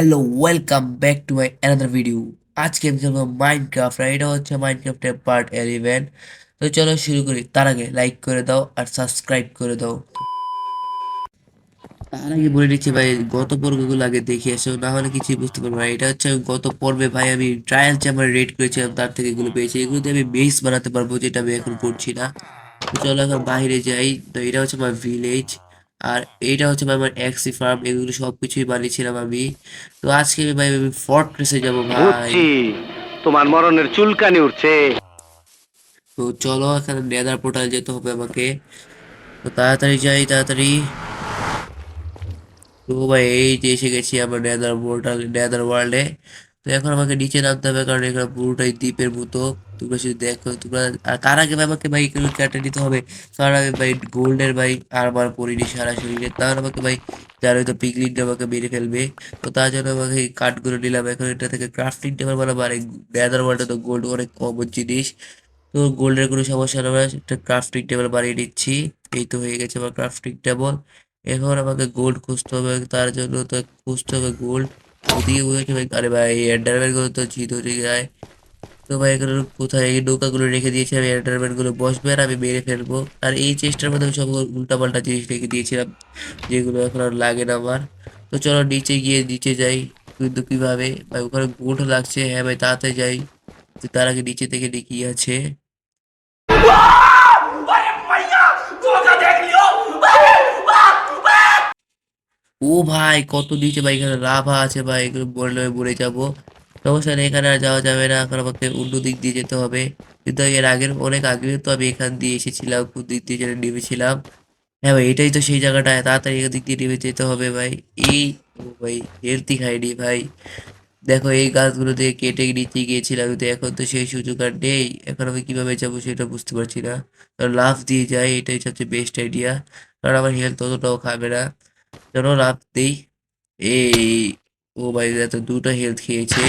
Hello welcome back to my another video আজকে আমি খেলব মাইনক্রাফট আর এটা হচ্ছে মাইনক্রাফটের পার্ট এলিভেন তো চলো শুরু করি। তার আগে লাইক করে দাও আর সাবস্ক্রাইব করে দাও। তার আগে বলে দিচ্ছি ভাই, গত পর্বগুলো আগে দেখে এসো, না হলে কিছুই বুঝতে পারব না। এটা হচ্ছে গত পর্বে ভাই আমি ট্রায়াল চ্যাম্বার রেড করেছিলাম, তার থেকে এগুলো পেয়েছি। এগুলোতে আমি বেস বানাতে পারব, যেটা আমি এখন করছি না। তো চলো এখন বাইরে যাই। তো এটা হচ্ছে আমার ভিলেজ আর এইটা হচ্ছে ভাই আমার এক্সি ফার্ম এগুলো সব কিছুই বানিয়েছিলাম আমি। তো আজকে ভাই আমি ফর্ট্রেসে যাব ভাই। তোমার মরণের চুলকানি উঠছে। তো চলো এখানে নেদার পোর্টাল যেতে হবে আমাকে। তো তাড়াতাড়ি যাই তাড়াতাড়ি। তো ভাই এই যে এসে গেছি আমরা নেদার পোর্টাল নেদার ওয়ার্ল্ডে তো এখন আমাকে নিচে নামতে হবে কারণ এখানে পুরোটাই দ্বীপের মতো। তোমরা শুধু দেখো, তোমরা আর কার আগে আমাকে ভাই এগুলো কেটে নিতে হবে। কারণ আমি ভাই গোল্ডের ভাই আরবার পরিনি সারা শরীরে। তার আমাকে ভাই যার হয়তো পিগলিনটা আমাকে মেরে ফেলবে। তো তার জন্য আমাকে এই কাঠগুলো নিলাম। এখন এটা থেকে ক্রাফটিং টেবিল বানাবো। আর নেদার ওয়ার্ল্ডে তো গোল্ড অনেক কমন জিনিস। তো গোল্ডের কোনো সমস্যা আমরা একটা ক্রাফটিং টেবিল বানিয়ে নিচ্ছি। এই তো হয়ে গেছে আমার ক্রাফটিং টেবল এখন আমাকে গোল্ড খুঁজতে হবে। তার জন্য তো খুঁজতে হবে গোল্ড ওদিকে ভাই আরে ভাই এন্ডারম্যানগুলো তো জিত হয়ে যায় তো ভাই এগুলো কোথায় এই নৌকাগুলো রেখে দিয়েছি আমি এন্ডারম্যানগুলো বসবে আর আমি মেরে ফেলব আর এই চেষ্টার মধ্যে আমি সব উল্টাপাল্টা জিনিস রেখে দিয়েছিলাম যেগুলো এখন আর লাগে না আমার তো চলো নিচে গিয়ে নিচে যাই কিন্তু কীভাবে ভাই ওখানে গোল্ড লাগছে হ্যাঁ ভাই তাড়াতাড়ি যাই তো তার আগে নিচে থেকে দেখি আছে ও ভাই, কত দিয়েছে ভাই? এখানে লাভা আছে ভাই, এগুলো বললে মরে যাব। সমস্যা নেই, এখানে আর যাওয়া যাবে না। এখন আমাকে অন্য দিক দিয়ে যেতে হবে। কিন্তু এর আগের অনেক আগে তো আমি এখান দিয়ে এসেছিলাম, কোন দিক দিয়ে যেন নেমেছিলাম। হ্যাঁ ভাই, এটাই তো সেই জায়গাটা। তাড়াতাড়ি এখান দিক দিয়ে নেমে যেতে হবে ভাই। এই ভাই হেলথি খাইনি ভাই। দেখো, এই গাছগুলো দিয়ে কেটে নিচে গিয়েছিলাম, কিন্তু এখন তো সেই সুযোগ আর নেই। এখন আমি কীভাবে যাব সেটা বুঝতে পারছি না। কারণ লাফ দিয়ে যাই এটাই সবচেয়ে বেস্ট আইডিয়া কারণ আমার হেলথ অতটাও খাবে না। চলো দিই এই, ও ভাই এত দুটো হেলথ খেয়েছে।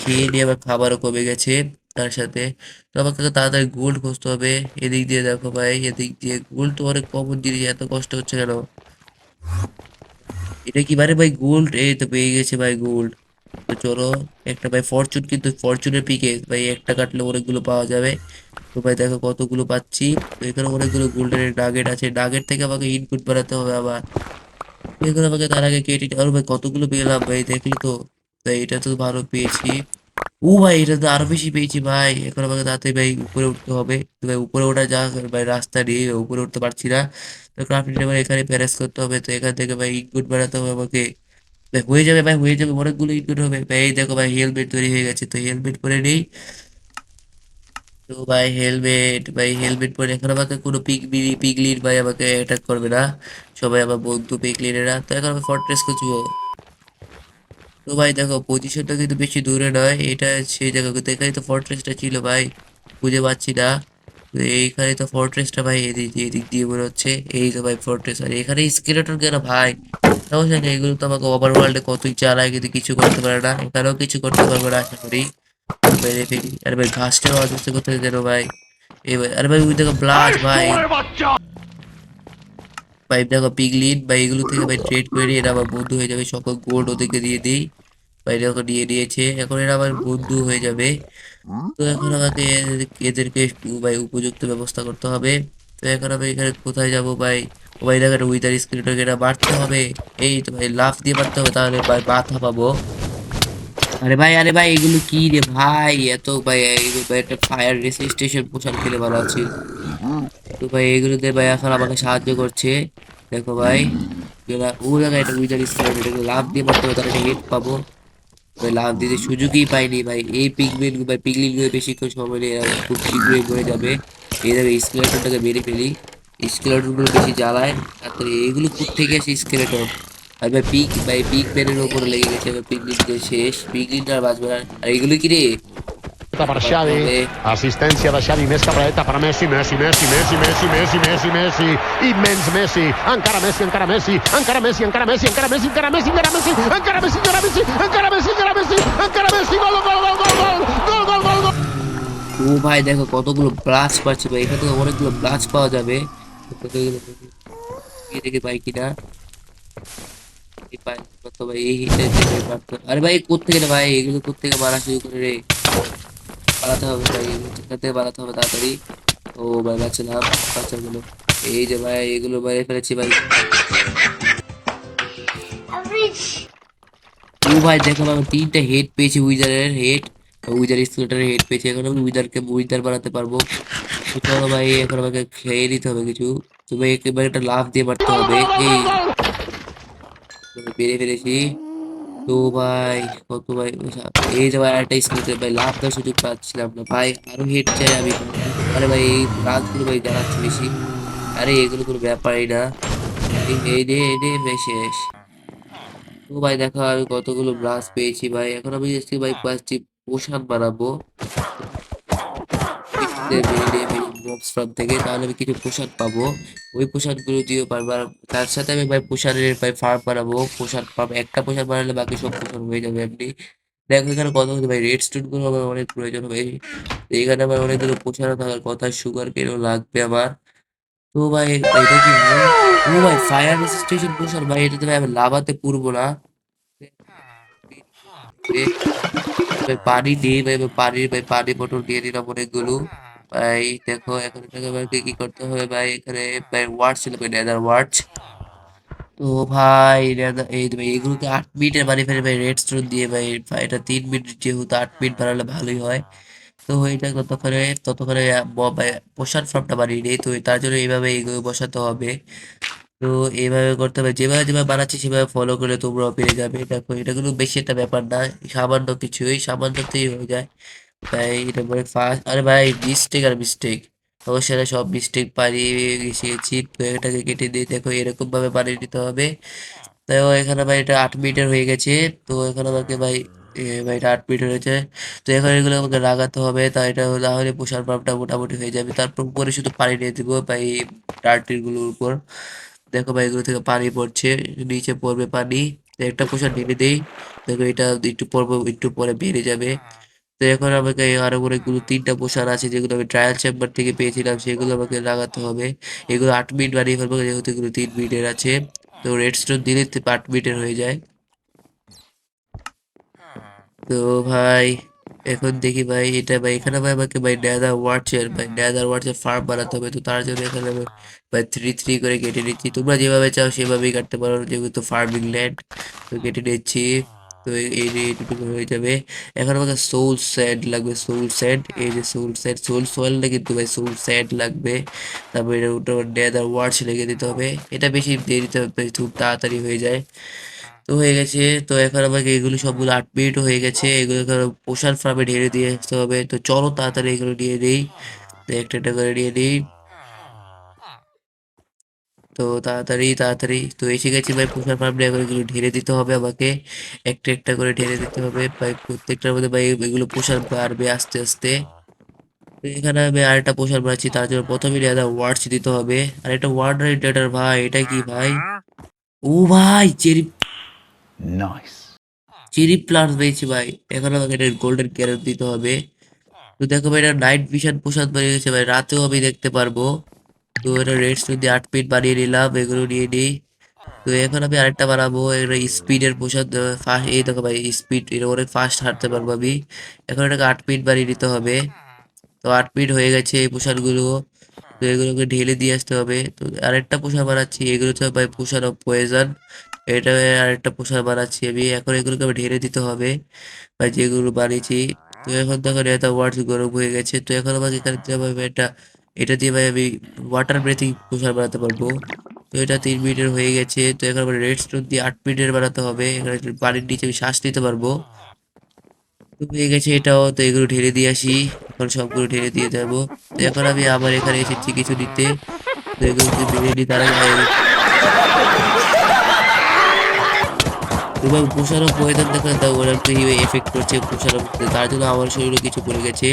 খেয়ে নিয়ে আবার খাবারও কমে গেছে তার সাথে। তো আমাকে তাড়াতাড়ি গোল্ড খুঁজতে হবে। এদিক দিয়ে দেখো ভাই, এদিক দিয়ে গোল্ড তো অনেক কমন জিনিস, এত কষ্ট হচ্ছে কেন? এটা কি বারে ভাই গোল্ড এই তো পেয়ে গেছে ভাই গোল্ড তো চলো, একটা ভাই ফরচুন কিন্তু ফরচুনের পিকে ভাই একটা কাটলে অনেকগুলো পাওয়া যাবে। তো ভাই দেখো কতগুলো পাচ্ছি। এখানে অনেকগুলো গোল্ডের নাগেট আছে। নাগেট থেকে আমাকে ইনপুট বানাতে হবে আবার। এগুলো আমাকে তার আগে কেটে আর ভাই কতগুলো পেলাম ভাই, দেখলি তো? তাই এটা তো ভালো পেয়েছি। ও ভাই, এটা তো আরও বেশি পেয়েছি ভাই। এখন আমাকে তাতে ভাই উপরে উঠতে হবে। ভাই উপরে ওঠা যা ভাই রাস্তা নেই উপরে উঠতে পারছি না। তো ক্রাফটিং টেবিল এখানে প্যারেস করতে হবে। তো এখান থেকে ভাই ইনপুট বানাতে হবে আমাকে। হয়ে যাবে ভাই, হয়ে যাবে, অনেকগুলো ইনপুট হবে। ভাই দেখো ভাই হেলমেট তৈরি হয়ে গেছে। তো হেলমেট পরে নেই। তো ভাই হেলমেট ভাই হেলমেট পরে এখন আমাকে কোনো পিক পিগলিন ভাই আমাকে অ্যাটাক করবে না। সবাই আমার বন্ধু পিগলিনেরা তো এখন আমি ফর্ট্রেস খুঁজবো। তো ভাই দেখো পজিশনটা কিন্তু বেশি দূরে নয়। এটা সেই জায়গা কিন্তু এখানে তো ফর্ট্রেসটা ছিল ভাই। খুঁজে পাচ্ছি না। এইখানে তো ফর্ট্রেসটা ভাই এদিক এদিক দিয়ে মনে হচ্ছে। এই তো ভাই ফর্ট্রেস আর এখানে স্কেলেটন কেন ভাই? সমস্যা নেই, এগুলো তো আমাকে ওভার ওয়ার্ল্ডে কতই চালায়, কিন্তু কিছু করতে পারে না। এখানেও কিছু করতে পারবে না, আশা করি। দেখো দেখো দেখো এখন এরা আমার বন্ধু হয়ে যাবে তো এখন আমাকে এদের- এদেরকে ভাই উপযুক্ত ব্যবস্থা করতে হবে তো এখন আমি এখানে কোথায় যাব ভাই ও ভাই দেখেন উইদার স্ক্রিনটাকে এটা মারতে হবে এই তো ভাই লাফ দিয়ে মারতে হবে তাহলে মাথা পাবো আরে ভাই আরে ভাই, এগুলো কি রে ভাই? এত ভাই, এগুলো ভাই, একটা ফায়ার রেসিস্টেশন পোশাক খেলে ভালো আছে। তো ভাই, এগুলোতে ভাই এখন আমাকে সাহায্য করছে। দেখো ভাই ও জায়গায় এটা উইদার স্ক্রিন এটাকে লাভ দিয়ে মারতে হবে, তাহলে হেড পাবো। ভাই লাভ দিতে সুযোগই পাইনি ভাই। এই পিগমেন্ট ভাই গুলো বেশিক্ষণ সময় এরা খুব শীঘ্রই মরে যাবে। এই দেখো স্কেলেটনটাকে মেরে ফেলি। স্কেলেটনগুলো বেশি জ্বালায়। তারপরে এগুলো কোথ থেকে আসে স্কেলেটন আর পিক ভাই পিক প্যানের উপরে লেগে গেছে এবার পিগলিন যে শেষ পিগলিনটা আর বাঁচবে আর এগুলো কি রে per Xavi, assistència de Xavi, més capradeta per Messi, Messi, Messi, Messi, Messi, Messi, Messi, Messi, immens Messi, encara Messi, encara Messi, encara Messi, encara Messi, encara Messi, encara Messi, encara Messi, encara Messi, encara Messi, encara Messi, encara Messi, encara Messi, gol, gol, gol, gol, gol, gol, gol, gol, gol. ও ভাই দেখো কতগুলো ব্লাচ পাচ্ছে ভাই এখান থেকে অনেকগুলো ব্লাচ পাওয়া যাবে দেখে পাই কিনা তো ভাই, এই আরে ভাই, কোত্থেকে রে ভাই? এগুলো শুরু করে রে? হবে ভাই হবে তাড়াতাড়ি। ও ভাই এই যে ভাই, এগুলো ফেলেছি ভাই। ও ভাই, দেখো আমি হেড পেয়েছি উইজারের হেড উইজার স্কুলেটারের হেড পেয়েছি, এখন আমি উইজারকে উইজার বানাতে পারব। ভাই, এখন আমাকে খেয়ে নিতে হবে কিছু। তো ভাই একেবারে একটা লাভ দিয়ে মারতে হবে। এই তো বেড়ে ফেলেছি। তো ভাই কত ভাই এই যে ভাই একটা স্কুলের ভাই, লাভ দেওয়ার সুযোগ পাচ্ছিলাম না। ভাই, আরও হেড চাই আমি। আরে ভাই, এই রাতগুলো ভাই জ্বালাচ্ছে বেশি। আরে, এগুলো কোনো ব্যাপারই না। এই রে এই রে ভাই, শেষ। তো ভাই, দেখো, আমি কতগুলো ব্রাশ পেয়েছি ভাই। এখন আমি ভাই পাঁচটি পোশাক বানাবো। ফার্ম থেকে তাহলে আমি কিছু পোশাক পাবো ওই পোশাকগুলো দিয়েও পারব আর তার সাথে আমি ভাই পোশাকের ভাই ফার্ম বানাবো পোশাক ফার্ম একটা পোশাক বানালে বাকি সব পোশাক হয়ে যাবে এমনি দেখো এখানে কত হচ্ছে ভাই রেড স্টোনগুলো আমার অনেক প্রয়োজন হবে এখানে আমার অনেকগুলো পোশাক থাকার কথা সুগার কেনও লাগবে আমার তো ভাই এটা কি ও ভাই ফায়ার রেজিস্ট্রেশন পোশাক ভাই এটাতে ভাই আমি লাভাতে পুরবো না পানি নেই ভাই পানির ভাই পানি বোতল দিয়ে দিলাম অনেকগুলো ভাই দেখো এখন এটাকে আমাকে কি করতে হবে ভাই? এখানে ভাই ওয়ার্ড ছিল ভাই নেদার ওয়ার্ড তো ভাই এই ভাই এগুলোকে আট মিনিটের বানিয়ে ফেলে ভাই রেড স্টোন দিয়ে ভাই ভাই এটা তিন মিনিট যেহেতু আট মিনিট বানালে ভালোই হয়। তো এটা ততক্ষণে ততক্ষণে আহ, ব- ভাই পোষার ফার্মটা বানিয়ে নিই তো তার জন্য এইভাবে এগুলো বসাতে হবে। তো এইভাবে করতে হবে যেভাবে যেভাবে বানাচ্ছি সেভাবে ফলো করে তোমরাও পেরে যাবে। দেখো এটা কোনো বেশি একটা ব্যাপার না সামান্য কিছুই সামান্যতেই হয়ে যায়। তাই এটা পরে ফার্স্ট আরে ভাই মিস্টেক আর মিস্টেক অবশ্যই সব মিস্টেক গেছি তো এটাকে কেটে দিয়ে দেখো এরকম ভাবে বানিয়ে নিতে হবে। তো এখানে ভাই এটা আট মিটার হয়ে গেছে, তো এখানে আমাকে ভাই ভাই এটা আট মিটার হয়েছে। তো এখন এগুলো আমাকে লাগাতে হবে, তা এটা তাহলে পোষার পাম্পটা মোটামুটি হয়ে যাবে। তারপর উপরে শুধু পানি দিয়ে দিব ভাই টার্টিরগুলোর উপর। দেখো ভাই, এগুলো থেকে পানি পড়ছে, নিচে পড়বে পানি। একটা পোষা ঢেলে দেই। দেখো এটা একটু পর একটু পরে বেড়ে যাবে। তো এখন আমাকে আরও অনেকগুলো তিনটা পোশাক আছে, যেগুলো আমি ট্রায়াল চেম্বার থেকে পেয়েছিলাম, সেগুলো আমাকে লাগাতে হবে। এগুলো আট মিনিট বানিয়ে ফেলব, যেহেতু এগুলো তিন মিনিটের আছে। তো রেড স্টোন দিলে আট মিনিটের হয়ে যায়। তো ভাই, এখন দেখি ভাই, এটা ভাই, এখানে ভাই আমাকে ভাই নেদার ওয়ার্চের ভাই নেদার ওয়ার্চের ফার্ম বানাতে হবে। তো তার জন্য এখানে আমি ভাই থ্রি থ্রি করে কেটে নিচ্ছি। তোমরা যেভাবে চাও সেভাবেই কাটতে পারো, যেহেতু ফার্মিং ল্যান্ড তো কেটে নিচ্ছি। তো এইটুকু হয়ে যাবে। এখন আমাকে সোল স্যাড লাগবে সোল স্যাড এই যে সোল স্যাড সোল সোয়েল না কিন্তু ভাই সোল স্যাড লাগবে। তারপরে এটা ওটা নেদার ওয়ার্চ লেগে দিতে হবে। এটা বেশি দেরিতে হবে, খুব তাড়াতাড়ি হয়ে যায়। তো হয়ে গেছে, তো এখন আমাকে এগুলো সবগুলো আট মিনিটও হয়ে গেছে, এগুলো পোষার ফার্মে ঢেলে দিয়ে আসতে হবে। তো চলো তাড়াতাড়ি এগুলো নিয়ে নিই। একটা একটা করে নিয়ে নিই। তো তাড়াতাড়ি তাড়াতাড়ি। তো এসে গেছি ভাই পোষার ফার্মে এখন এগুলো ঢেলে দিতে হবে আমাকে। একটা একটা করে ঢেলে দিতে হবে। ভাই প্রত্যেকটার মধ্যে ভাই এগুলো পোষার বাড়বে আস্তে আস্তে। তো এখানে আমি আরেকটা পোষার বানাচ্ছি তার জন্য প্রথমে আলাদা ওয়ার্ডস দিতে হবে। আর একটা ওয়ার্ড ডেটার ভাই এটা কি ভাই? ও ভাই চেরি নাইস চেরি প্লান্ট পেয়েছি ভাই। এখন আমাকে এটা গোল্ডেন ক্যারেট দিতে হবে। তো দেখো ভাই এটা নাইট ভিশন প্রসাদ বেরিয়ে গেছে ভাই রাতেও আমি দেখতে পারব। তো এটা স্টোন দিয়ে আট মিনিট বানিয়ে নিলাম, এগুলো নিয়ে নিই। তো এখন আমি আরেকটা বানাবো এটা স্পিডের প্রসাদ ফাস্ট এই দেখো ভাই স্পিড এটা অনেক ফাস্ট হাঁটতে পারব আমি। এখন এটাকে আট মিনিট বানিয়ে নিতে হবে। তো আট মিনিট হয়ে গেছে এই প্রসাদগুলো তো এগুলোকে ঢেলে দিয়ে আসতে হবে। তো আরেকটা পোশাক বানাচ্ছি, এগুলো তো ভাই পোষার অফ পয়জন এটা আরেকটা পোশাক বানাচ্ছি আমি। এখন এগুলোকে আমি ঢেলে দিতে হবে, ভাই, যেগুলো বানিয়েছি। তো এখন দেখো, এটা ওয়ার্ডস গরম হয়ে গেছে। তো এখন আমাকে এখানে দিতে হবে এটা এটা দিয়ে ভাই আমি ওয়াটার ব্রেথিং পোষা বানাতে পারব। তো এটা তিন মিনিটের হয়ে গেছে, তো এখন আমার রেড স্টোন দিয়ে আট মিনিটের বানাতে হবে। এখানে পানির নিচে আমি শ্বাস নিতে পারব। তো হয়ে গেছে এটাও, তো এগুলো ঢেলে দিয়ে আসি। এখন সবগুলো ঢেলে দিয়ে দেবো তো এখন আমি আবার এখানে এসেছি কিছু দিতে। তো এগুলোকে বেরিয়ে নিই তার এবং পোষারও প্রয়োজন দেখে তা ওরা একটু এফেক্ট করছে পোষারও তার জন্য আমার শরীরে কিছু পড়ে গেছে।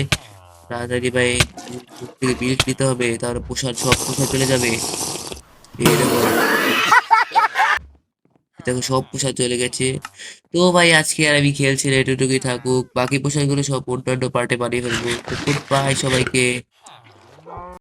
তাড়াতাড়ি ভাই থেকে বিল দিতে হবে, তাহলে পোশাক সব পোশাক চলে যাবে। দেখো। সব পোশাক চলে গেছে। তো ভাই, আজকে আর আমি খেলছি না, এটুকুই থাকুক। বাকি পোশাকগুলো সব অন্যান্য পার্টে বানিয়ে ফেলব। ভাই বাই সবাইকে।